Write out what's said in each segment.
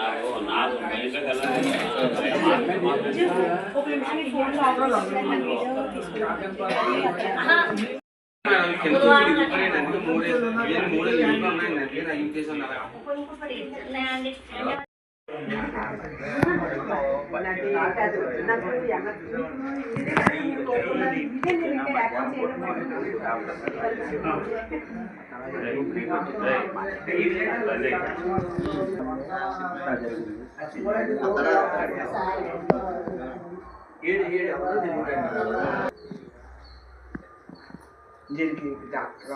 నాకు బయటకు ఉన్నాయి ఇంకేసి నిమిషం ఈ ఫోన్లో ఆఫ్ చేసి నాకు వీడియో తీసుకుంటాను దీనికి డాక్టర్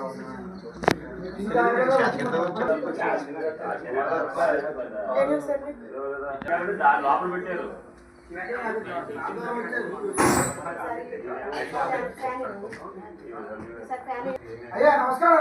లోపల పెట్టారు అయ్యా నమస్కారం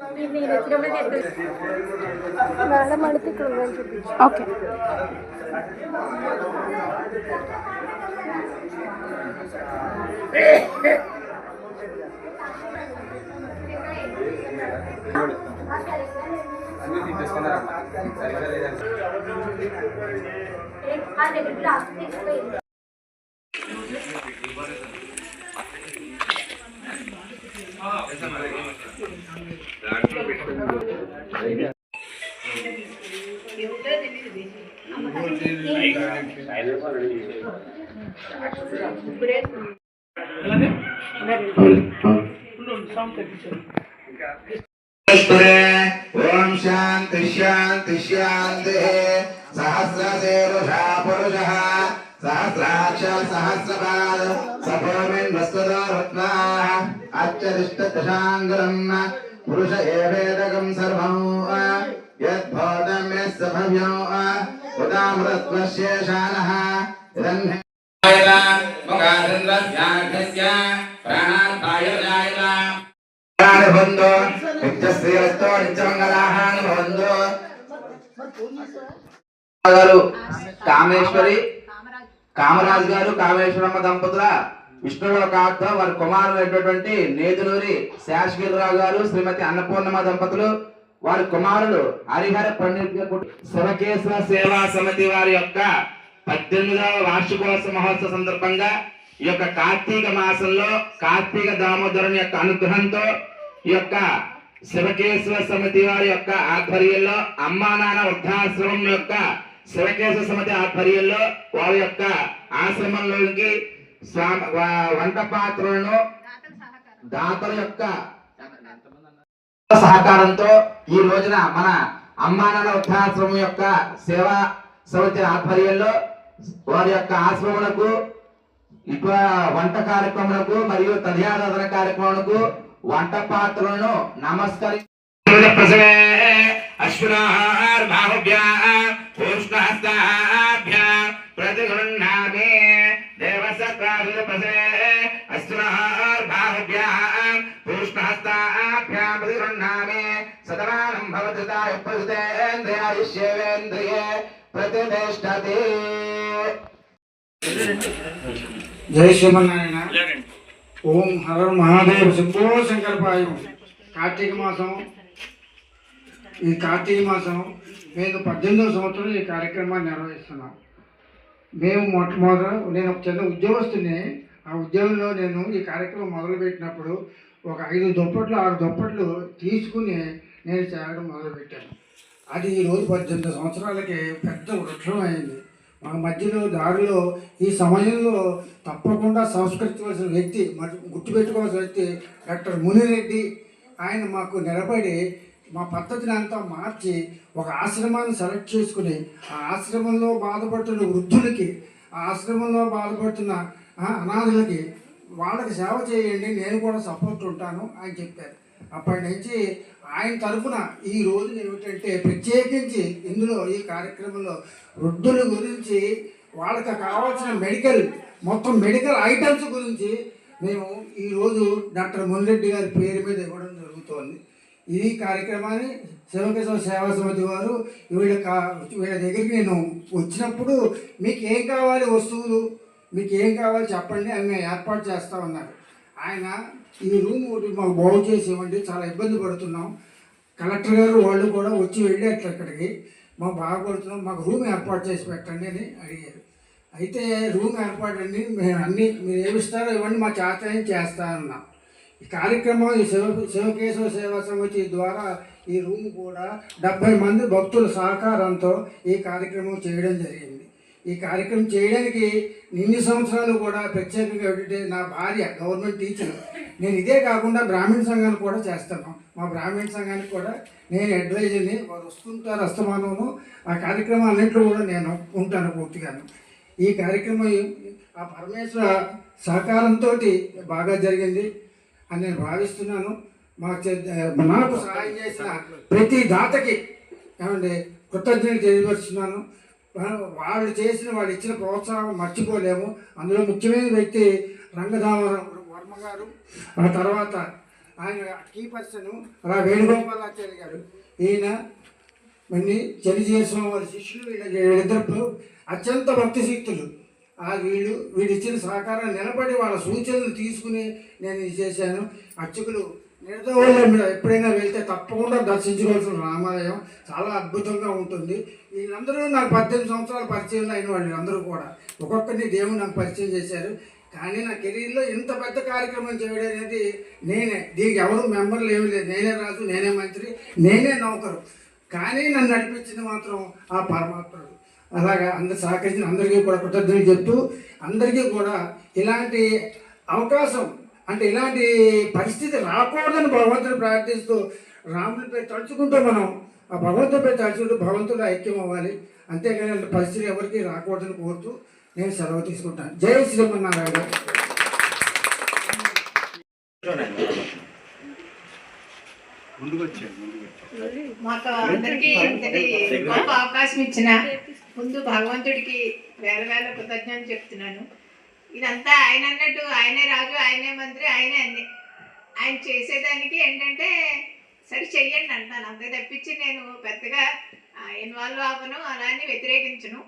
పెట్టారు రాయం డాక్టర్ మేడం అడిగితే ఇక్కడ ఉందని చూపించు ओम शांति शांति शांति। सहस्रशेरुषा पुरुषः सहस्राक्ष, सहस्रपाद सभूमिन् पुरुष एवेदकम् सर्वम् यद्भूतम् यस्य भव्यम्। గారు కామేశ్వరి కామరాజు గారు కామేశ్వరమ్మ దంపతుల విష్ణులోకార్థ వారి కుమారులు అయినటువంటి నేదునూరి శేషగిరిరావు గారు శ్రీమతి అన్నపూర్ణమ్మ దంపతులు వారి కుమారుడు హరిహర పండిత్ గారు శివకేశవ సేవా సమితి వారి యొక్క పద్దెనిమిదవ వార్షికోత్సవ మహోత్సవ సందర్భంగా ఈ యొక్క కార్తీక మాసంలో కార్తీక దామోదరుని యొక్క అనుగ్రహంతో ఈ యొక్క శివకేశవ సమితి వారి యొక్క ఆధ్వర్యంలో అమ్మా నాన్న వృద్ధాశ్రమం యొక్క శివకేశవ సమితి ఆధ్వర్యంలో వారి యొక్క ఆశ్రమంలోకి వంట పాత్రలను దాతల యొక్క సహకారంతో ఈ రోజున మన అమ్మానాన్న వృద్ధాశ్రమం యొక్క సేవా సంవత్సర ఆధ్వర్యంలో వారి యొక్క ఆశ్రమములకు వంట కార్యక్రమాలకు మరియు తదియారాధన కార్యక్రమాలకు వంట పాత్రలను నమస్కరి ప్రసవే అశ్వనార్భాభ్యా ప్రజుతేంద్రియాయుష్యేంద్రియే ప్రతిష్టతి జై శ్రీమన్నారాయణ. ఓం హర మహాదేవ శంభో శంకరపాయం కార్తీక మాసం. ఈ కార్తీక మాసం మేము పద్దెనిమిదవ సంవత్సరం ఈ కార్యక్రమాన్ని నిర్వహిస్తున్నాం. మేము మొట్టమొదట నేను ఒక చిన్న ఉద్యోగస్తుని ఆ ఉద్యోగంలో నేను ఈ కార్యక్రమం మొదలుపెట్టినప్పుడు ఒక ఐదు దుప్పట్లు ఆరు దుప్పట్లు తీసుకుని నేను చేయడం మొదలుపెట్టాను. అది ఈ రోజు పద్దెనిమిది సంవత్సరాలకి పెద్ద వృక్షం అయింది మన మధ్యలో దారిలో ఈ సమయంలో తప్పకుండా సంస్కరించవలసిన వ్యక్తి గుర్తుపెట్టుకోవాల్సిన వ్యక్తి డాక్టర్ మునిరెడ్డి. ఆయన మాకు నిలబడి మా పద్ధతిని అంతా మార్చి ఒక ఆశ్రమాన్ని సెలెక్ట్ చేసుకుని ఆ ఆశ్రమంలో బాధపడుతున్న వృద్ధులకి ఆ ఆశ్రమంలో బాధపడుతున్న అనాథులకి వాళ్ళకి సేవ చేయండి నేను కూడా సపోర్ట్ ఉంటాను అని చెప్పారు. అప్పటి నుంచి ఆయన తరఫున ఈ రోజున ఏమిటంటే ప్రత్యేకించి ఇందులో ఈ కార్యక్రమంలో వృద్ధుల గురించి వాళ్ళకి కావాల్సిన మెడికల్ మొత్తం మెడికల్ ఐటమ్స్ గురించి మేము ఈరోజు డాక్టర్ మున్రెడ్డి గారి పేరు మీద ఇవ్వడం జరుగుతోంది. ఈ కార్యక్రమాన్ని శివకేశవ సేవా సమితి వారు వీళ్ళ కా వీళ్ళ దగ్గరికి నేను వచ్చినప్పుడు మీకు ఏం కావాలి వస్తువులు మీకు ఏం కావాలి చెప్పండి అని ఏర్పాటు చేస్తా ఉన్నారు ఆయన ఈ రూమ్ ఒకటి మాకు బాగు చేసి ఇవ్వండి చాలా ఇబ్బంది పడుతున్నాం. కలెక్టర్ గారు వాళ్ళు కూడా వచ్చి వెళ్ళేట్లు ఇక్కడికి మాకు బాగుపడుతున్నాం మాకు రూమ్ ఏర్పాటు చేసి పెట్టండి అని అడిగారు. అయితే రూమ్ ఏర్పాటు అండి మేము అన్ని మీరు ఏమిస్తారో ఇవ్వండి మా చేతని చేస్తా అన్నాం. ఈ కార్యక్రమం ఈ శివ శివకేశవ సేవా సమితి ద్వారా ఈ రూమ్ కూడా డెబ్బై మంది భక్తుల సహకారంతో ఈ కార్యక్రమం చేయడం జరిగింది. ఈ కార్యక్రమం చేయడానికి ఇన్ని సంవత్సరాలు కూడా ప్రత్యేకంగా ఏంటంటే నా భార్య గవర్నమెంట్ టీచర్. నేను ఇదే కాకుండా బ్రాహ్మణ సంఘాలు కూడా చేస్తాను మా బ్రాహ్మణ సంఘానికి కూడా నేను అడ్వైజర్ని వారు వస్తుంటారు అస్తమానము ఆ కార్యక్రమం అన్నింటిలో కూడా నేను ఉంటాను పూర్తిగాను. ఈ కార్యక్రమం ఆ పరమేశ్వర సహకారంతో బాగా జరిగింది అని నేను భావిస్తున్నాను. మా నాకు సహాయం చేసిన ప్రతి దాతకి ఏమండి కృతజ్ఞతలు తెలియపరుస్తున్నాను వాళ్ళు చేసిన వాళ్ళు ఇచ్చిన ప్రోత్సాహం మర్చిపోలేము. అందులో ముఖ్యమైన వ్యక్తి రంగధామరావు వర్మ గారు. ఆ తర్వాత ఆయన కీ పర్సన్ అలా వేణుగోపాలాచార్య గారు. ఈయన మళ్ళీ చలిజీయస్వామి వారి శిష్యులు వీళ్ళిద్దరు అత్యంత భక్తి శక్తులు ఆ వీళ్ళు వీళ్ళు ఇచ్చిన సహకారం నిలబడి వాళ్ళ సూచనలు తీసుకుని నేను ఇది చేశాను. అర్చకులు నిడదవోళ్ళ ఎప్పుడైనా వెళ్తే తప్పకుండా దర్శించుకోవాల్సిన రామాలయం చాలా అద్భుతంగా ఉంటుంది. వీళ్ళందరూ నాకు పద్దెనిమిది సంవత్సరాల పరిచయం అయిన వాళ్ళు అందరూ కూడా. ఒక్కొక్కరిని దేవుడు నాకు పరిచయం చేశారు. కానీ నా కెరీర్లో ఇంత పెద్ద కార్యక్రమం చేయడం అనేది నేనే. దీనికి ఎవరు మెంబర్లు ఏమీ లేదు. నేనే రాజు నేనే మంత్రి నేనే నౌకరు. కానీ నన్ను నడిపించింది మాత్రం ఆ పరమాత్ముడు. అలాగా అందరు సహకరించిన అందరికీ కూడా కృతజ్ఞతలు చెప్తూ అందరికీ కూడా ఇలాంటి అవకాశం అంటే ఇలాంటి పరిస్థితి రాకూడదని భగవంతుని ప్రార్థిస్తూ రామునిపై తలుచుకుంటూ మనం ఆ భగవంతుడిపై తలుచుకుంటూ భగవంతుడు ఐక్యం అవ్వాలి. అంతేగాని అలాంటి పరిస్థితి ఎవరికి రాకూడదని కోరుతూ నేను సెలవు తీసుకుంటాను. జై శ్రీమన్నారాయణ. మాకు అందరికీ ఇంతటి గొప్ప అవకాశం ఇచ్చిన ముందు భగవంతుడికి వేల వేల కృతజ్ఞతలు చెప్తున్నాను. ఇదంతా ఆయన అన్నట్టు ఆయనే రాజు ఆయనే మంత్రి ఆయనే అన్ని. ఆయన చేసేదానికి ఏంటంటే సరే చెయ్యండి అంటాను. అంతే తప్పించి నేను పెద్దగా ఇన్వాల్వ్ అవ్వను అలానే వ్యతిరేకించను.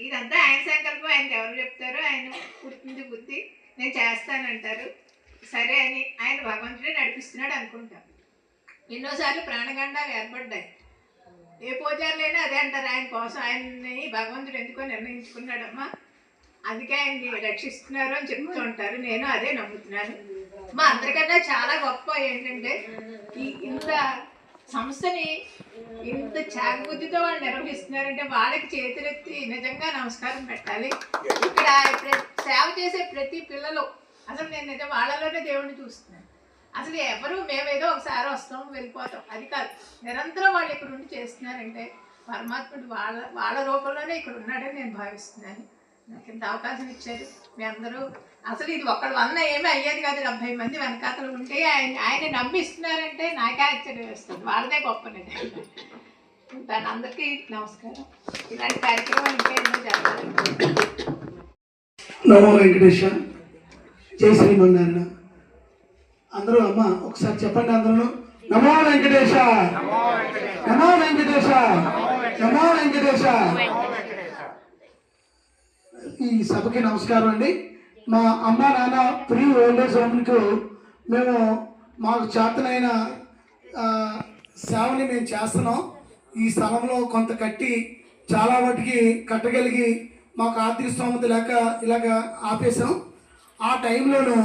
ఇదంతా ఆయన సంకల్పం ఆయనకి ఎవరు చెప్తారో ఆయన పుట్టింది బుద్ధి. నేను చేస్తానంటారు. సరే అని ఆయన భగవంతుడే నడిపిస్తున్నాడు అనుకుంటాను ఎన్నోసార్లు ప్రాణగండాలు ఏర్పడ్డాయి. ఏ పూజారులైనా అదే అంటారు. ఆయన కోసం ఆయన్ని భగవంతుడు ఎందుకో నిర్ణయించుకున్నాడమ్మా. అందుకే ఆయన్ని రక్షిస్తున్నారు అని చెప్తూ ఉంటారు. నేను అదే నమ్ముతున్నాను. మా అందరికన్నా చాలా గొప్ప ఏంటంటే ఈ ఇంత సంస్థని ఇంత చాకబుద్ధితో వాళ్ళు నిర్వహిస్తున్నారంటే వాళ్ళకి చేతులెత్తి నిజంగా నమస్కారం పెట్టాలి. ఇక్కడ సేవ చేసే ప్రతి పిల్లలు అసలు నేను నిజం వాళ్ళలోనే దేవుడిని చూస్తున్నాను. అసలు ఎవరు మేమేదో ఒకసారి వస్తాం వెళ్ళిపోతాం. అది కాదు. నిరంతరం వాళ్ళు ఇక్కడ ఉండి చేస్తున్నారంటే పరమాత్ముడు వాళ్ళ వాళ్ళ రూపంలోనే ఇక్కడ ఉన్నాడని నేను భావిస్తున్నాను. నాకు ఇంత అవకాశం ఇచ్చారు. మీ అందరూ అసలు ఇది ఒక్కడి వలన ఏమీ అయ్యేది కాదు. డెబ్బై మంది వెనకాతలు ఉంటే ఆయన ఆయన నమ్మిస్తున్నారంటే నాకే ఆశ్చర్యం వేస్తుంది. వాళ్ళదే గొప్ప నిజం దాని అందరికీ నమస్కారం. ఇలాంటి కార్యక్రమాలు ఇంకా ఎన్నో జరగాలి. నమో వెంకటేశ. జై శ్రీమన్నారాయణ. అందరూ అమ్మ ఒకసారి చెప్పండి అందరూ. నమో వెంకటేశ. నమో వెంకటేశ. నమో వెంకటేశ. ఈ సభకి నమస్కారం అండి. మా అమ్మ నాన్న ప్రీ ఓల్డేజ్ హోమ్కు మేము మాకు చేతనైన సేవని మేము చేస్తున్నాం. ఈ స్థలంలో కొంత కట్టి చాలా వాటికి కట్టగలిగి మాకు ఆర్థిక స్తోమత లేక ఇలాగ ఆపేసాం ఆ టైంలోనూ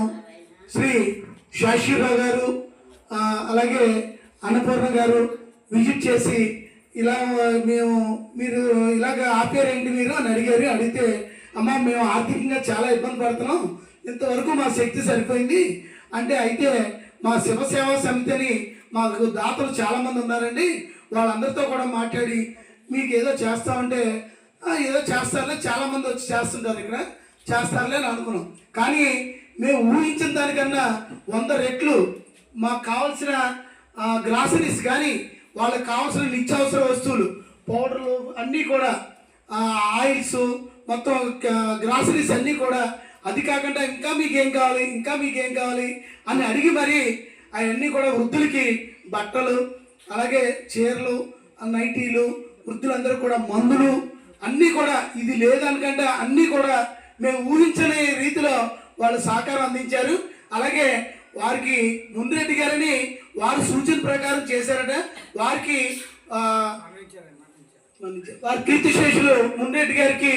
శ్రీ శాశ్వరరావు గారు అలాగే అన్నపూర్ణ గారు విజిట్ చేసి ఇలా మేము మీరు ఇలాగ ఆపారేంటి మీరు అని అడిగారు. అడిగితే అమ్మ మేము ఆర్థికంగా చాలా ఇబ్బంది పడుతున్నాం. ఇంతవరకు మా శక్తి సరిపోయింది. అంటే అయితే మా శివసేవా సమితిని మాకు దాతలు చాలామంది ఉన్నారండి. వాళ్ళందరితో కూడా మాట్లాడి మీకు ఏదో చేస్తామంటే ఏదో చేస్తారులే చాలామంది వచ్చి చేస్తుంటారు ఇక్కడ. చేస్తారులే అని అనుకున్నాం. కానీ మేము ఊహించిన దానికన్నా వంద రెట్లు మాకు కావాల్సిన గ్రాసరీస్ కానీ వాళ్ళకి కావాల్సిన నిత్యావసర వస్తువులు పౌడర్లు అన్నీ కూడా ఆయిల్స్ మొత్తం గ్రాసరీస్ అన్నీ కూడా అది కాకుండా ఇంకా మీకేం కావాలి ఇంకా మీకేం కావాలి అని అడిగి మరి అవన్నీ కూడా వృద్ధులకి బట్టలు అలాగే చీరలు నైటీలు వృద్ధులందరూ కూడా మందులు అన్నీ కూడా ఇది లేదనుకంటే అన్నీ కూడా మేము ఊహించని రీతిలో వాళ్ళు సహకారం అందించారు. అలాగే వారికి ముందిరెడ్డి గారిని వారి సూచన ప్రకారం చేశారట. వారికి వారి కీర్తిశేషులు ముందెడ్డి గారికి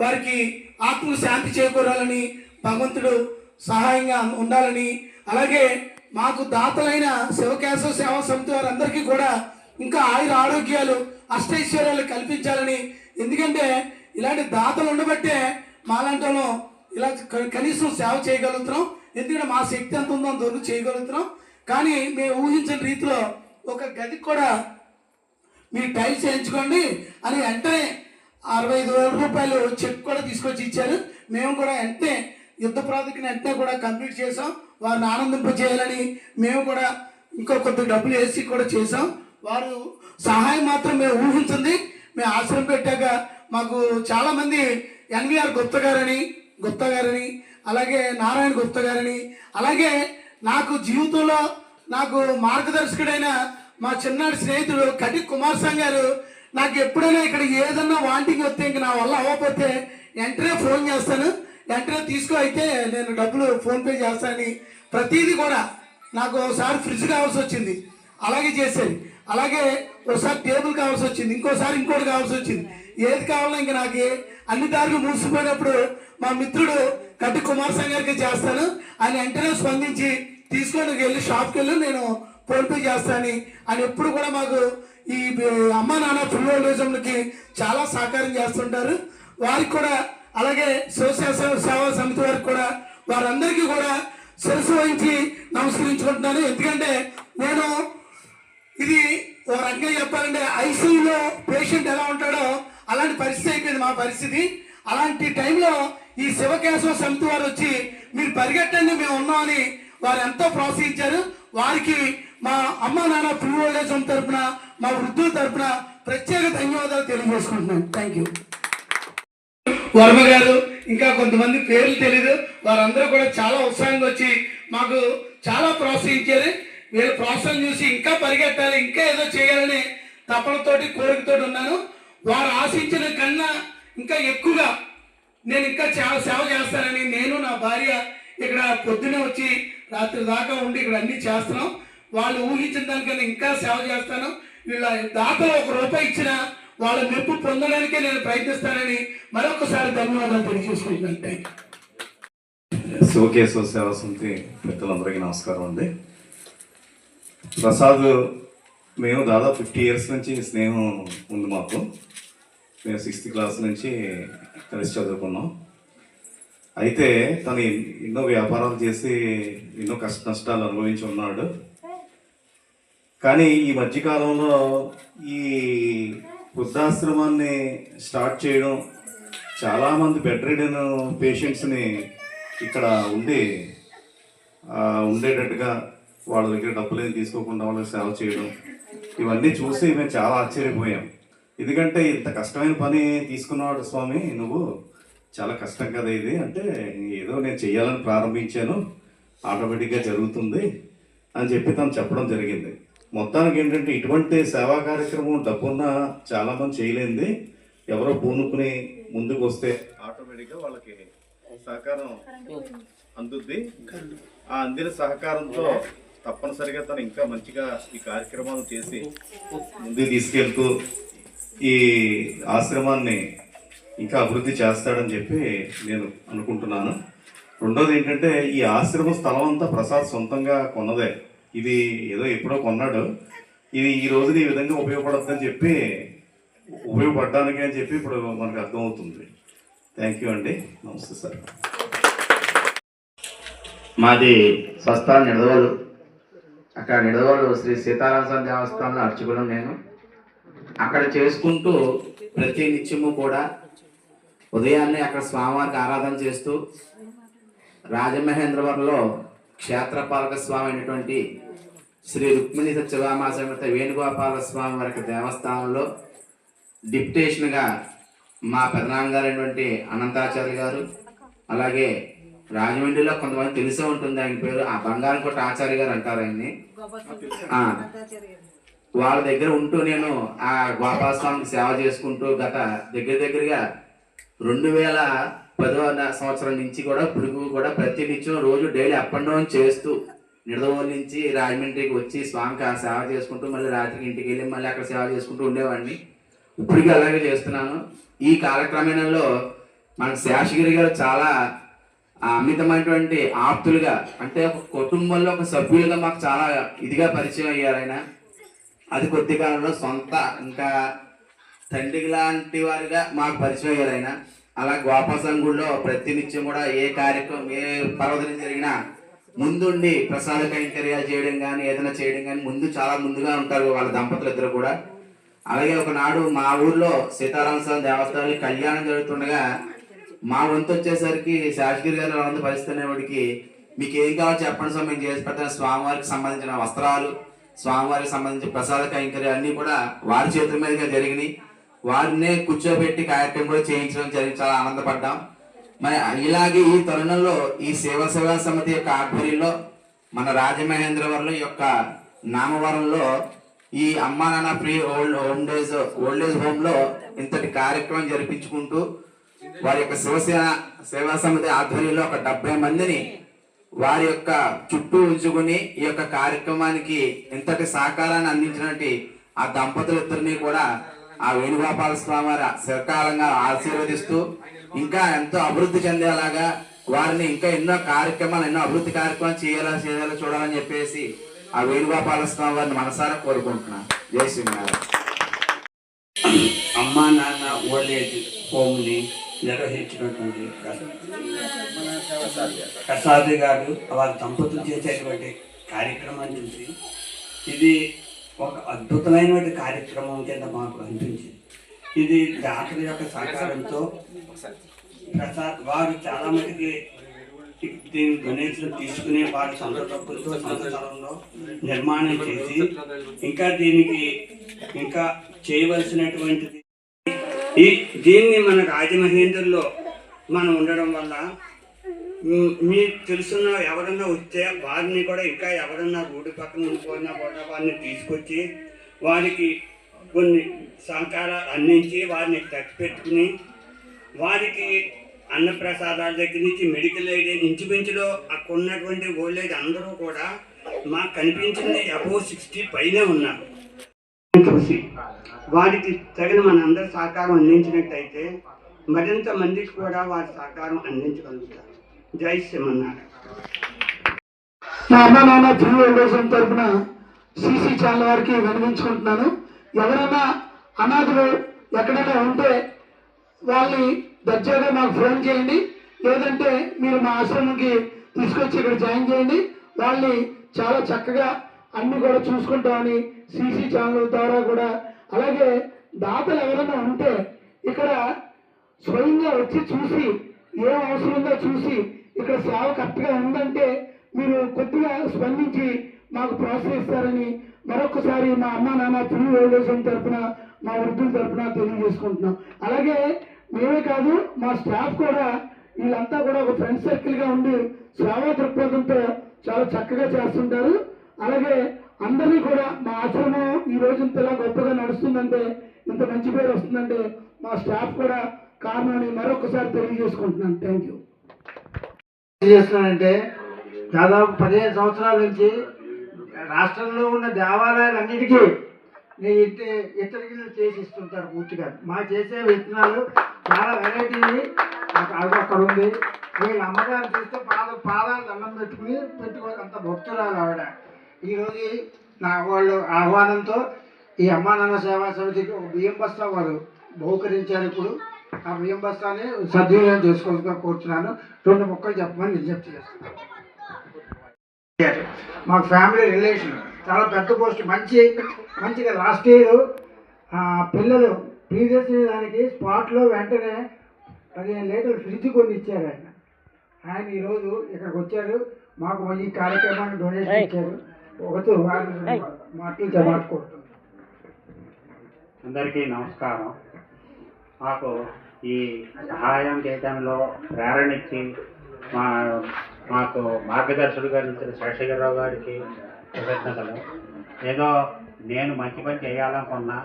వారికి ఆత్మ శాంతి చేకూరాలని భగవంతుడు సహాయంగా ఉండాలని అలాగే మాకు దాతలైన శివకేశవ సేవా సమితి వారందరికీ కూడా ఇంకా ఆయుర ఆరోగ్యాలు అష్టైశ్వర్యాలు కల్పించాలని. ఎందుకంటే ఇలాంటి దాతలు ఉండబట్టే మాలాంటి ఇలా కనీసం సేవ చేయగలుగుతున్నాం. ఎందుకంటే మా శక్తి ఎంత ఉందో అంతవరకు చేయగలుగుతున్నాం. కానీ మేము ఊహించిన రీతిలో ఒక గది కూడా మీరు టైల్స్ చేయించుకోండి అని వెంటనే అరవై ఐదు వేల రూపాయలు చెక్ కూడా తీసుకొచ్చి ఇచ్చారు. మేము కూడా వెంటనే యుద్ధ ప్రాతికి వెంటనే కూడా కంప్లీట్ చేసాం వారిని ఆనందింపజేయాలని మేము కూడా ఇంకో కొద్ది డబ్బులు వేసి కూడా చేసాం వారు సహాయం మాత్రం మేము ఊహించింది. మేము ఆశ్రమం పెట్టాక మాకు చాలామంది ఎన్విఆర్ గుప్త గారని గుప్తా గారని అలాగే నారాయణ గుప్త గారని అలాగే నాకు జీవితంలో నాకు మార్గదర్శకుడైన మా చిన్నాడు స్నేహితుడు కటి కుమార్ సంగ్ గారు నాకు ఎప్పుడైనా ఇక్కడ ఏదన్నా వాంటింగ్ వస్తే ఇంక నా వల్ల అవ్వకపోతే వెంటనే ఫోన్ చేస్తాను. వెంటనే తీసుకో అయితే నేను డబ్బులు ఫోన్పే చేస్తానని ప్రతిదీ కూడా నాకు ఒకసారి ఫ్రిడ్జ్ కావాల్సి వచ్చింది. అలాగే చేసేది. అలాగే ఒకసారి టేబుల్ కావాల్సి వచ్చింది. ఇంకోసారి ఇంకోటి కావాల్సి వచ్చింది. ఏది కావాలో ఇంక నాకు అన్ని దారులు మూసిపోయినప్పుడు మా మిత్రుడు కట్టి కుమార్ గారికి చేస్తాను. ఆయన వెంటనే స్పందించి తీసుకొని వెళ్ళి షాప్కి వెళ్ళి నేను ఫోన్పే చేస్తాను అని ఎప్పుడు కూడా మాకు ఈ అమ్మ నాన్న ఫుల్ చాలా సహకారం చేస్తుంటారు. వారికి కూడా అలాగే శివసేవ సేవా సమితి వారికి కూడా వారందరికీ కూడా శిరసు వహించి నమస్కరించుకుంటున్నాను. ఎందుకంటే నేను ఇది ఓ రకంగా చెప్పాలంటే ఐసీయూలో పేషెంట్ ఎలా ఉంటాడో అలాంటి పరిస్థితి అయిపోయింది మా పరిస్థితి. అలాంటి టైంలో ఈ శివకేశవ సమితి వారు వచ్చి మీరు పరిగెట్టండి మేము ఉన్నామని వారు ఎంతో ప్రోత్సహించారు. వారికి మా అమ్మ నాన్న ఫుల్ తరఫున తరపున మా వృద్ధుల తరపున ప్రత్యేక ధన్యవాదాలు తెలియజేసుకుంటున్నాను. థ్యాంక్ యూ వర్మ గారు ఇంకా కొంతమంది పేర్లు తెలీదు. వారందరూ కూడా చాలా ఉత్సాహంగా వచ్చి మాకు చాలా ప్రోత్సహించారు. వీళ్ళ ప్రోత్సాహం చూసి ఇంకా పరిగెట్టాలి ఇంకా ఏదో చేయాలని తపనతోటి కోరికతోటి ఉన్నాను. వారు ఆశించిన కన్నా ఇంకా ఎక్కువగా నేను ఇంకా చాలా సేవ చేస్తానని నేను నా భార్య ఇక్కడ పొద్దునే వచ్చి రాత్రి దాకా ఉండి ఇక్కడ అన్ని చేస్తున్నాం. వాళ్ళు ఊహించిన దానికన్నా ఇంకా సేవ చేస్తాను. వీళ్ళ దాతలు ఒక రూపాయి ఇచ్చిన వాళ్ళ మెప్పు పొందడానికే నేను ప్రయత్నిస్తానని మరొకసారి ధన్యవాదాలు తెలియజేసుకుంటున్నాను. థ్యాంక్ శివకేశవ సేవా సమితి పెద్దలందరికీ నమస్కారం అండి. ప్రసాద్ మేము దాదాపు ఫిఫ్టీ ఇయర్స్ నుంచి స్నేహం ఉంది మాకు. మేము సిక్స్త్ క్లాస్ నుంచి కలిసి చదువుకున్నాం. అయితే తను ఎన్నో వ్యాపారాలు చేసి ఎన్నో కష్ట నష్టాలు అనుభవించి ఉన్నాడు. కానీ ఈ మధ్యకాలంలో ఈ వృద్ధాశ్రమాన్ని స్టార్ట్ చేయడం చాలామంది బెడ్ రిడన్ పేషెంట్స్ని ఇక్కడ ఉండి ఉండేటట్టుగా వాళ్ళ దగ్గర డబ్బులు తీసుకోకుండా వాళ్ళకి సేవ చేయడం ఇవన్నీ చూసి మేము చాలా ఆశ్చర్యపోయాం. ఎందుకంటే ఇంత కష్టమైన పని తీసుకున్నాడు స్వామి నువ్వు చాలా కష్టం కదా ఇది అంటే ఏదో నేను చేయాలని ప్రారంభించాను ఆటోమేటిక్గా జరుగుతుంది అని చెప్పి తను చెప్పడం జరిగింది. మొత్తానికి ఏంటంటే ఇటువంటి సేవా కార్యక్రమం డబ్బున్న చాలామంది చేయలేంది ఎవరో పూనుకుని ముందుకు వస్తే ఆటోమేటిక్గా వాళ్ళకి సహకారం అందుద్ది. ఆ అందిన సహకారంతో తప్పనిసరిగా తను ఇంకా మంచిగా ఈ కార్యక్రమాలు చేసి ముందుకు తీసుకెళ్తూ ఈ ఆశ్రమాన్ని ఇంకా అభివృద్ధి చేస్తాడని చెప్పి నేను అనుకుంటున్నాను. రెండోది ఏంటంటే ఈ ఆశ్రమ స్థలం అంతా ప్రసాద్ సొంతంగా కొన్నదే. ఇది ఏదో ఎప్పుడో కొన్నాడు. ఇది ఈ రోజున ఈ విధంగా ఉపయోగపడుతుందని చెప్పి ఉపయోగపడడానికి అని చెప్పి ఇప్పుడు మనకు అర్థమవుతుంది. థ్యాంక్ యూ అండి. నమస్తే సార్. మాది స్వస్థానం నిడదవలు. అక్కడ నిడదవలు శ్రీ సీతారామ స్వామి దేవస్థానంలో అర్చకుడు నేను. అక్కడ చేసుకుంటూ ప్రతి నిత్యము కూడా ఉదయాన్నే అక్కడ స్వామివారికి ఆరాధన చేస్తూ రాజమహేంద్రవరంలో క్షేత్రపాలక స్వామి అయినటువంటి శ్రీ రుక్మిణి సత్యభామ సమేత వేణుగోపాల స్వామి వారి దేవస్థానంలో డిప్యుటేషన్గా మా పెదనాన్నగారైనటువంటి అనంతాచార్య గారు అలాగే రాజమండ్రిలో కొంతమంది తెలిసే ఉంటుంది ఆయన పేరు ఆ బంగారం కొట్ట ఆచార్య గారు అంటారు ఆయన్ని. వాళ్ళ దగ్గర ఉంటూ నేను ఆ గోపాల స్వామికి సేవ చేసుకుంటూ గత దగ్గర దగ్గరగా రెండు వేల పదో సంవత్సరం నుంచి కూడా పురుగు కూడా ప్రతి నిత్యం రోజు డైలీ అప్ అండ్ డౌన్ చేస్తూ నిడదవోలు నుంచి రాజమండ్రికి వచ్చి స్వామికి సేవ చేసుకుంటూ మళ్ళీ రాత్రికి ఇంటికి వెళ్ళి మళ్ళీ అక్కడ సేవ చేసుకుంటూ ఉండేవాడిని. ఇప్పటికీ అలాగే చేస్తున్నాను. ఈ కాలక్రమేణంలో మన శేషగిరి గారు చాలా అమితమైనటువంటి ఆప్తులుగా అంటే ఒక కుటుంబంలో ఒక సభ్యులుగా మాకు చాలా ఇదిగా పరిచయం అయ్యారు ఆయన. అది కొద్ది కాలంలో సొంత ఇంకా తండ్రి లాంటి వారిగా మాకు పరిచయం అయ్యారు ఆయన. అలా గోపాల గుడిలో ప్రతినిత్యం కూడా ఏ కార్యక్రమం ఏ పర్వదినం జరిగినా ముందుండి ప్రసాద కైంకర్యాలు చేయడం కానీ ఏదైనా చేయడం కానీ ముందు చాలా ముందుగా ఉంటారు వాళ్ళ దంపతులు ఇద్దరు కూడా. అలాగే ఒకనాడు మా ఊర్లో సీతారామ స్వామి దేవస్థానంలో కళ్యాణం జరుగుతుండగా మా వంతు వచ్చేసరికి శాసగిరి గారు వంతు పరిస్థితి మీకు ఏం కావాలో చెప్పండి స్వామి మేము చేసి పెట్టిన స్వామివారికి సంబంధించిన వస్త్రాలు స్వామివారికి సంబంధించిన ప్రసాద కైంకర్యాలు అన్నీ కూడా వారి చేతుల మీదుగా జరిగినాయి. వారినే కూర్చోబెట్టి కార్యక్రమం కూడా చేయించడం జరిగింది. చాలా ఆనందపడ్డాం. మరి ఇలాగే ఈ తరుణంలో ఈ సేవా సేవా సమితి యొక్క ఆధ్వర్యంలో మన రాజమహేంద్రవరం యొక్క నామవరంలో ఈ Amma Nanna free old home days old age హోమ్లో ఇంతటి కార్యక్రమం జరిపించుకుంటూ వారి యొక్క శివసేన సేవా సమితి ఆధ్వర్యంలో ఒక డెబ్బై మందిని వారి యొక్క చుట్టూ ఉంచుకుని ఈ యొక్క కార్యక్రమానికి ఇంతటి సహకారాన్ని అందించినటువంటి ఆ దంపతులిద్దరిని కూడా ఆ వేణుగోపాల స్వామి వారి సకాలంగా ఆశీర్వదిస్తూ ఇంకా ఎంతో అభివృద్ధి చెందేలాగా వారిని ఇంకా ఎన్నో కార్యక్రమాలు ఎన్నో అభివృద్ధి కార్యక్రమాలు చేయాలా చేయాలా చూడాలని చెప్పేసి ఆ వేణుగోపాల స్వామి వారిని మనసారా కోరుకుంటున్నాను జై శ్రీనారాయణ. అమ్మా నాన్న ఓల్డ్ హోమ్ని నిర్వహించినటువంటి ప్రసాద్ గారు వారి దంపతులు చేసేటువంటి కార్యక్రమాన్ని చూసి ఇది ఒక అద్భుతమైనటువంటి కార్యక్రమం కింద మాకు అనిపించింది. ఇది డాక్టర్ యొక్క సహకారంతో ప్రసాద్ వారు చాలా మటుకి దీని డొనేషన్ తీసుకుని వారి సొంత డబ్బులతో సొంత స్థలంలో నిర్మాణం చేసి ఇంకా దీనికి ఇంకా చేయవలసినటువంటిది. ఈ దీన్ని మన రాజమహేంద్రలో మనం ఉండడం వల్ల మీకు తెలుసున్న ఎవరన్నా వస్తే వారిని కూడా ఇంకా ఎవరన్నా రోడ్డు పక్కన ఉండిపోయినా కూడా వారిని తీసుకొచ్చి వారికి కొన్ని సహకారాలు అందించి వారిని టచ్ పెట్టుకుని వారికి అన్నప్రసాదాల దగ్గర నుంచి మెడికల్ ఎయిడ్ ఇంచుమించులో అక్కడ ఉన్నటువంటి ఓల్డ్ ఏజ్ అందరూ కూడా మాకు కనిపించింది అబో సిక్స్టీ పైనే ఉన్నారు చూసి వారికి తగిన మన అందరి సహకారం అందించినట్టయితే మరింత మందికి కూడా వారి సహకారం అందించగలుగుతారు. జై శ్రీమన్నారాయణ. నా అమ్మ నాన్న త్రీ ఫౌండేషన్ తరఫున సీసీ ఛానల్ వారికి వినిపించుకుంటున్నాను ఎవరైనా అనాథులు ఎక్కడైనా ఉంటే వాళ్ళని దర్జాగా మాకు ఫోన్ చేయండి. లేదంటే మీరు మా ఆశ్రమంకి తీసుకొచ్చి ఇక్కడ జాయిన్ చేయండి. వాళ్ళని చాలా చక్కగా అన్ని కూడా చూసుకుంటామని సీసీ ఛానల్ ద్వారా కూడా. అలాగే దాతలు ఎవరైనా ఉంటే ఇక్కడ స్వయంగా వచ్చి చూసి ఏం అవసరం చూసి ఇక్కడ సేవ కరెక్ట్గా ఉందంటే మీరు కొద్దిగా స్పందించి మాకు ప్రోత్సహిస్తారని మరొకసారి మా అమ్మ నాన్న పిల్లి ఓల్డేషన్ తరఫున మా వృద్ధుల తరఫున తెలియజేసుకుంటున్నాం. అలాగే మేమే కాదు మా స్టాఫ్ కూడా వీళ్ళంతా కూడా ఒక ఫ్రెండ్ సర్కిల్గా ఉండి సేవా దృక్పథంతో చాలా చక్కగా చేస్తుంటారు. అలాగే అందరినీ కూడా మా ఆశ్రమం ఈ రోజు ఇంతలా గొప్పగా నడుస్తుందంటే ఇంత మంచి పేరు వస్తుందంటే మా స్టాఫ్ కూడా కారణాన్ని మరొకసారి తెలియజేసుకుంటున్నాను థ్యాంక్ యూ. చేస్తున్నానంటే దాదాపు పదిహేను సంవత్సరాల నుంచి రాష్ట్రంలో ఉన్న దేవాలయాలన్నిటికీ నేను ఇత్త ఇతరికలు చేసి ఇస్తుంటారు పూర్తిగా. మా చేసే విత్తనాలు చాలా వెరైటీ అక్కడ ఉంది. వీళ్ళ అమ్మగారు చూస్తే పాద పాదాలు దండం పెట్టుకుని పెట్టుకో అంత భక్తురాలు ఆవిడ. ఈరోజు నా వాళ్ళు ఆహ్వానంతో ఈ అమ్మానాన్న సేవా సమితికి ఒక బియ్యం బస్తా వారు బహుకరించారు ఇప్పుడు. ఆ బియ్యం బస్తాని సద్వినియోగం చేసుకోవాల్సిన కోరుతున్నాను రెండు మొక్కలు చెప్పమని విజ్ఞప్తి చేస్తున్నాను. మాకు ఫ్యామిలీ రిలేషన్ చాలా పెద్ద పోస్ట్ మంచి మంచిగా లాస్ట్ ఇయర్ పిల్లలు ప్రీవియస్ దానికి స్పాట్లో వెంటనే పదిహేను లీటర్లు ఫ్రిడ్జ్ కొన్ని ఇచ్చారు ఆయన. ఆయన ఈరోజు ఇక్కడికి వచ్చారు. మాకు ఈ కార్యక్రమానికి డొనేషన్ ఇచ్చారు. ఒకతో వారిని మాటలతో మాట్లాడుకుంటున్నాం అందరికీ నమస్కారం. మాకు ఈ సహాయం చేయడంలో ప్రేరణ ఇచ్చి మా మాకు మార్గదర్శకుడిగా నిలిచిన శేషగిరిరావు గారికి కృతజ్ఞతలు. ఏదో నేను మంచి పని చేయాలనుకున్నా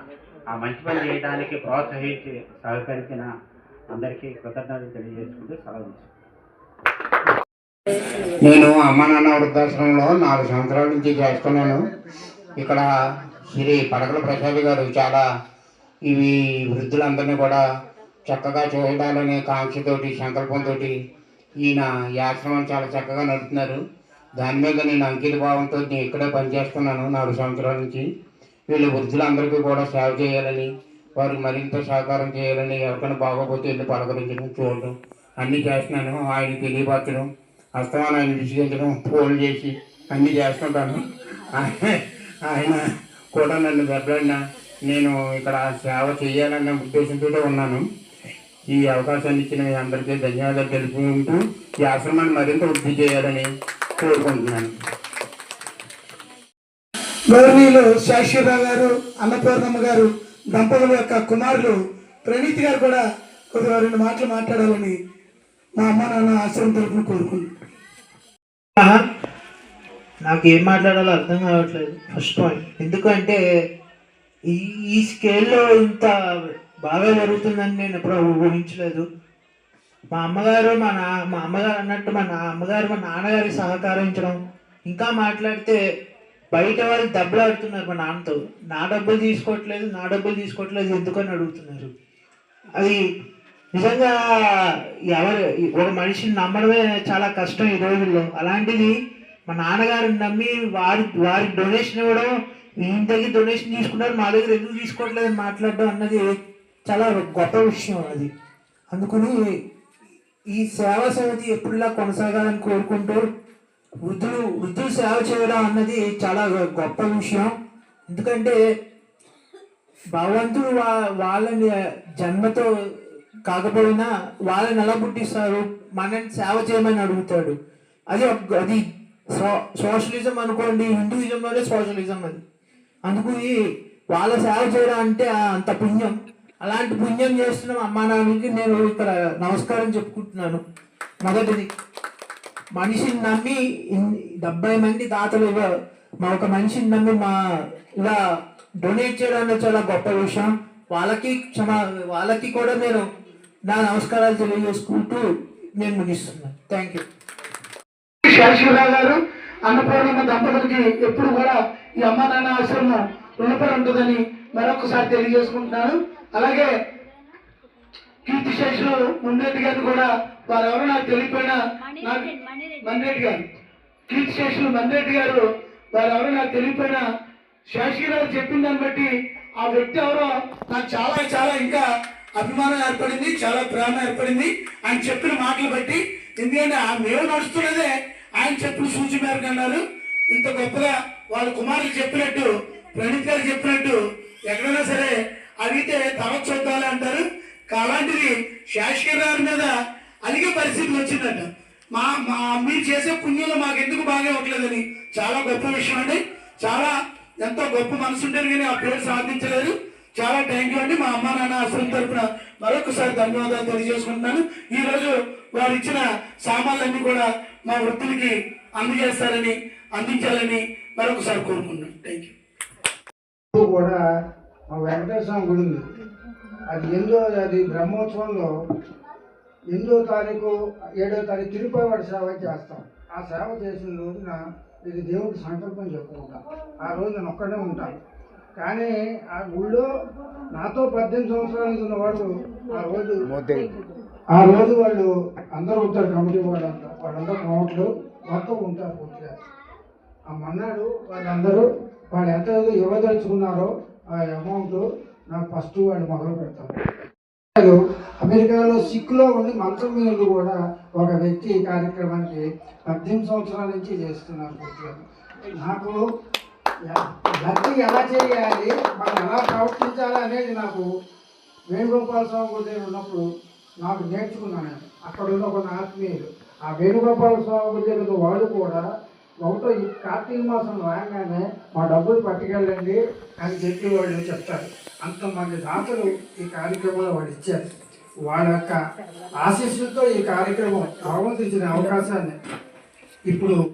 ఆ మంచి పని చేయడానికి ప్రోత్సహించి సహకరించిన అందరికీ కృతజ్ఞతలు తెలియజేసుకుంటూ సెలవు నేను అమ్మ నాన్న వృద్ధాశ్రమంలో నాలుగు సంవత్సరాల నుంచి చేస్తున్నాను. ఇక్కడ శ్రీ పడకల ప్రసాద్ గారు చాలా ఇవి వృద్ధులందరినీ కూడా చక్కగా చూడాలనే కాంక్షతోటి సంకల్పంతో ఈయన ఈ ఆశ్రమం చాలా చక్కగా నడుపుతున్నారు. దాని మీద నేను అంకిత భావంతో నేను ఇక్కడే పనిచేస్తున్నాను నాలుగు సంవత్సరాల నుంచి. వీళ్ళు వృద్ధులందరికీ కూడా సేవ చేయాలని వారికి మరింత సహకారం చేయాలని ఎవరికైనా బాగోపోతే వెళ్ళి పలకరించడం చూడడం అన్నీ చేస్తున్నాను. ఆయన తెలియపరచడం అస్తమానం ఆయన విసిగించడం ఫోన్ చేసి అన్నీ చేస్తుంటాను. ఆయన- కూడా నన్ను దెబ్బడినా నేను ఇక్కడ సేవ చేయాలన్న ఉద్దేశంతో ఉన్నాను. ఈ అవకాశాన్ని ఇచ్చిన మీ అందరికీ ధన్యవాదాలు తెలుపుకుంటూ ఈ ఆశ్రమాన్ని మరింత వృద్ధి చేయాలని కోరుకుంటున్నాను. గౌరవనీయులు శాశ్వతరావు గారు అన్నపూర్ణమ్మ గారు దంపతుల యొక్క కుమారులు ప్రణీత్ గారు కూడా కొద్దిగా రెండు మాటలు మాట్లాడాలని మా అమ్మ నాన్న ఆశ్రమం తరఫున కోరుకుంటున్నాను. నాకు ఏం మాట్లాడాలో అర్థం కావట్లేదు. ఫస్ట్ పాయింట్ ఎందుకంటే ఈ ఈ స్కేల్లో ఇంత బాగా జరుగుతుందని నేను ఎప్పుడూ ఊహించలేదు. మా అమ్మగారు మా నా మా అమ్మగారు అన్నట్టు మా నా అమ్మగారు మా నాన్నగారికి సహకరించడం ఇంకా మాట్లాడితే బయట వాళ్ళు దెబ్బలాడుతున్నారు మా నాన్నతో. నా డబ్బులు తీసుకోవట్లేదు నా డబ్బులు తీసుకోవట్లేదు ఎందుకని అడుగుతున్నారు? అది నిజంగా ఎవరు ఒక మనిషిని నమ్మడమే చాలా కష్టం ఈ రోజుల్లో. అలాంటిది మా నాన్నగారిని నమ్మి వారి వారి డొనేషన్ ఇవ్వడం ఈయన దగ్గర డొనేషన్ తీసుకున్నారు మా దగ్గర ఎందుకు తీసుకోవట్లేదు మాట్లాడడం అన్నది చాలా గొప్ప విషయం అది. అందుకని ఈ సేవా సమితి ఎప్పుడులా కొనసాగాలని కోరుకుంటూ వృద్ధులు వృద్ధులు సేవ చేయడం అన్నది చాలా గొప్ప విషయం. ఎందుకంటే భగవంతుడు వా వాళ్ళని జన్మతో కాకపోయినా వాళ్ళని ఎలా పుట్టిస్తారు? మనని సేవ చేయమని అడుగుతాడు. అది అది సో సోషలిజం అనుకోండి హిందూయిజంలోనే సోషలిజం అది. అందుకు ఈ వాళ్ళ సేవ చేయడం అంటే అంత పుణ్యం. అలాంటి పుణ్యం చేస్తున్న అమ్మా నాన్నకి నేను ఇక్కడ నమస్కారం చెప్పుకుంటున్నాను. మొదటిది మనిషిని నమ్మి డెబ్బై మంది దాతలు ఇవ్వరు మా ఒక మనిషిని నమ్మి మా ఇలా డొనేట్ చేయడం అనేది చాలా గొప్ప విషయం. వాళ్ళకి క్షమా వాళ్ళకి కూడా నేను నా నమస్కారాలు తెలియజేసుకుంటూ నేను ముగిస్తున్నాను. థ్యాంక్ యూ శాశ్వతరావు గారు అన్నపూర్ణమ్మ దంపతులకి ఎప్పుడు కూడా ఈ అమ్మ నాన్న ఆశ్రమం రుణపడి ఉంటుందని మరొకసారి తెలియజేసుకుంటున్నాను. అలాగే కీర్తి శేషులు ముందరెడ్డి గారిని కూడా వారు ఎవరో నాకు తెలియపోయినా నాకు మన్రెడ్డి గారు. కీర్తి శేషులు మన్రెడ్డి గారు వారు ఎవరో నాకు తెలియపోయినా శాషి గారు చెప్పిన దాన్ని బట్టి ఆ వ్యక్తి ఎవరో నాకు చాలా చాలా ఇంకా అభిమానం ఏర్పడింది చాలా ప్రేమ ఏర్పడింది. ఆయన చెప్పిన మాటలు బట్టి ఎందుకంటే ఆ మేము నడుస్తున్నదే ఆయన చెప్పిన సూచి మేరకు అన్నారు. ఇంత గొప్పగా వాళ్ళ కుమారులు చెప్పినట్టు ప్రణీత్ గారు చెప్పినట్టు ఎక్కడైనా సరే అడిగితే తమకు చూద్దాలి అంటారు. అలాంటిది శాశ్వర్ గారి మీద అలిగే పరిస్థితి వచ్చిందట. మా మా మీరు చేసే పుణ్యంలో మాకు ఎందుకు బాగా ఇవ్వట్లేదని చాలా గొప్ప విషయం అండి. చాలా ఎంతో గొప్ప మనసు ఉంటేనే కానీ ఆ పేరు సాధించలేదు. చాలా థ్యాంక్ యూ అండి. మా అమ్మా నాన్న ఆశ్రమం తరపున మరొకసారి ధన్యవాదాలు తెలియజేసుకుంటున్నాను. ఈ రోజు వారు ఇచ్చిన సామాన్లన్నీ కూడా మా వృత్తులకి అందజేస్తారని అందించాలని మరొకసారి కోరుకుంటున్నాను. థ్యాంక్ యూ కూడా మా వెంకటేశ్వర గుడి ఉంది. అది ఎనిమిదో అది బ్రహ్మోత్సవంలో ఎనిమిదో తారీఖు ఏడో తారీఖు తిరుపతి సేవ చేస్తాం. ఆ సేవ చేసిన రోజున ఇది దేవుడికి సంకల్పం చెప్పుకుంటాం. ఆ రోజు నేను ఒక్కడే ఉంటాను కానీ ఆ గుళ్ళో నాతో పద్దెనిమిది సంవత్సరాల నుంచి ఉన్నవాడు ఆ రోజు ఆ రోజు వాళ్ళు అందరూ ఉంటారు కమిటీ వాళ్ళంతా. వాళ్ళంతా ప్రమోట్లు మొత్తం ఉంటారు పూర్తిగా. ఆ మన్నాడు వాళ్ళందరూ వాళ్ళు ఎంత ఇవ్వదలుచుకున్నారో ఆ అమౌంట్ నాకు ఫస్ట్ వాళ్ళు మొదలు పెడతారు అమెరికాలో సిక్కులో ఉండి మంత్రం మీద కూడా ఒక వ్యక్తి కార్యక్రమానికి పద్దెనిమిది సంవత్సరాల నుంచి చేస్తున్నారు నాకు ఎ- భక్తి ఎలా చేయాలి మనం ఎలా ప్రవర్తించాలి అనేది నాకు వేణుగోపాల స్వామి గుడి ఉన్నప్పుడు నాకు నేర్చుకున్నాను అక్కడ ఉన్న కొన్ని ఆత్మీయులు. ఆ వేణుగోపాల స్వామి దగ్గర వాళ్ళు కూడా ఒకటో ఈ కార్తీక మాసం రాగానే మా డబ్బులు పట్టుకెళ్ళండి అని చెప్పి వాళ్ళు చెప్తారు. అంతమంది దాతలు ఈ కార్యక్రమంలో వాళ్ళు ఇచ్చారు. వాళ్ళ యొక్క ఆశీస్సులతో ఈ కార్యక్రమం భగవంతుడు అవకాశాన్ని ఇప్పుడు